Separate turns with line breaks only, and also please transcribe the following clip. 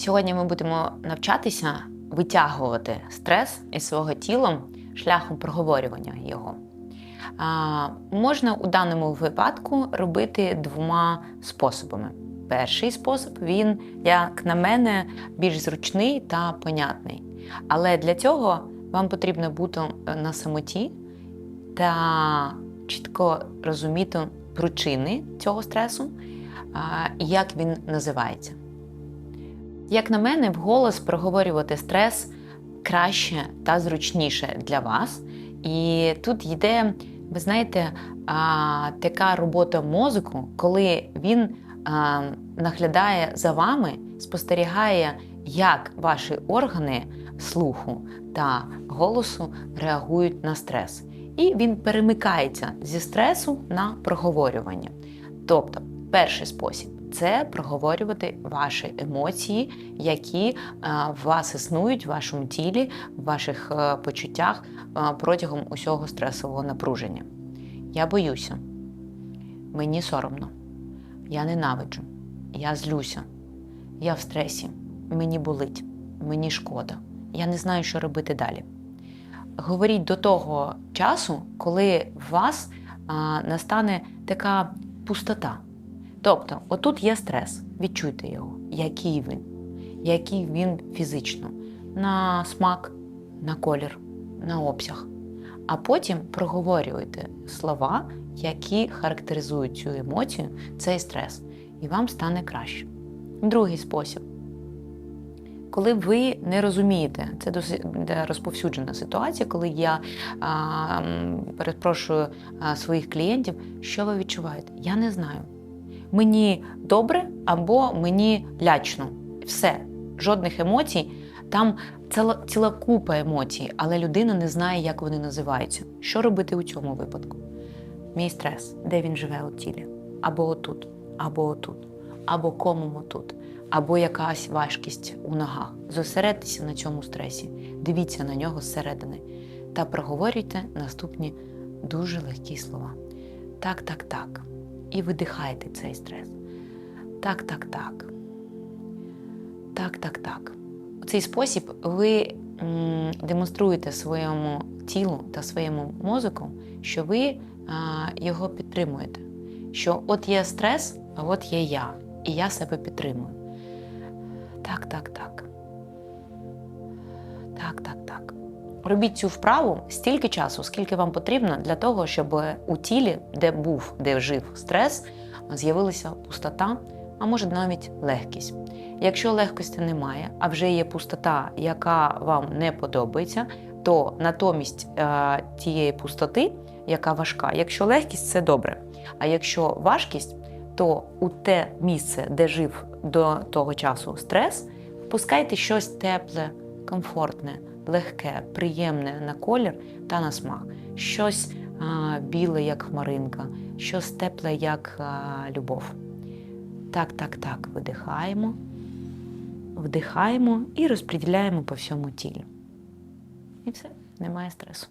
Сьогодні ми будемо навчатися витягувати стрес із свого тіла шляхом проговорювання його. А, можна у даному випадку робити двома способами. Перший спосіб він, як на мене, більш зручний та понятний. Але для цього вам потрібно бути на самоті та чітко розуміти причини цього стресу як він називається. Як на мене, вголос проговорювати стрес краще та зручніше для вас. І тут йде, ви знаєте, а, така робота мозку, коли він а, наглядає за вами, спостерігає, як ваші органи слуху та голосу реагують на стрес. І він перемикається зі стресу на проговорювання. Тобто, перший спосіб це проговорювати ваші емоції, які е, в вас існують в вашому тілі, в ваших е, почуттях е, протягом усього стресового напруження. Я боюся, мені соромно, я ненавиджу, я злюся, я в стресі, мені болить, мені шкода, я не знаю, що робити далі. Говоріть до того часу, коли в вас а, настане така пустота. Тобто, отут є стрес, відчуйте його, який він, який він фізично, на смак, на колір, на обсяг. А потім проговорюйте слова, які характеризують цю емоцію, цей стрес, і вам стане краще. Другий спосіб. Коли ви не розумієте, це досить розповсюджена ситуація, коли я перепрошую своїх клієнтів, що ви відчуваєте? Я не знаю. Мені добре або мені лячно. Все, жодних емоцій. Там ціла, ціла купа емоцій, але людина не знає, як вони називаються. Що робити у цьому випадку? Мій стрес, де він живе у тілі? Або отут, або отут, або комом отут, або якась важкість у ногах. Зосередьтеся на цьому стресі, дивіться на нього зсередини та проговорюйте наступні дуже легкі слова. Так, так, так. І видихайте цей стрес. Так, так, так. Так, так, так. У цей спосіб ви демонструєте своєму тілу та своєму мозку, що ви його підтримуєте. Що от є стрес, а от є я, і я себе підтримую. Так, так, так. Так, так, так. Робіть цю вправу стільки часу, скільки вам потрібно для того, щоб у тілі, де був, де жив стрес, з'явилася пустота, а може навіть легкість. Якщо легкості немає, а вже є пустота, яка вам не подобається, то натомість е, тієї пустоти, яка важка, якщо легкість це добре. А якщо важкість, то у те місце, де жив до того часу стрес, впускайте щось тепле, комфортне легке, приємне на колір та на смак. Щось а, біле, як хмаринка, щось тепле, як а, любов. Так, так, так, видихаємо, вдихаємо і розподіляємо по всьому тілі. І все, немає стресу.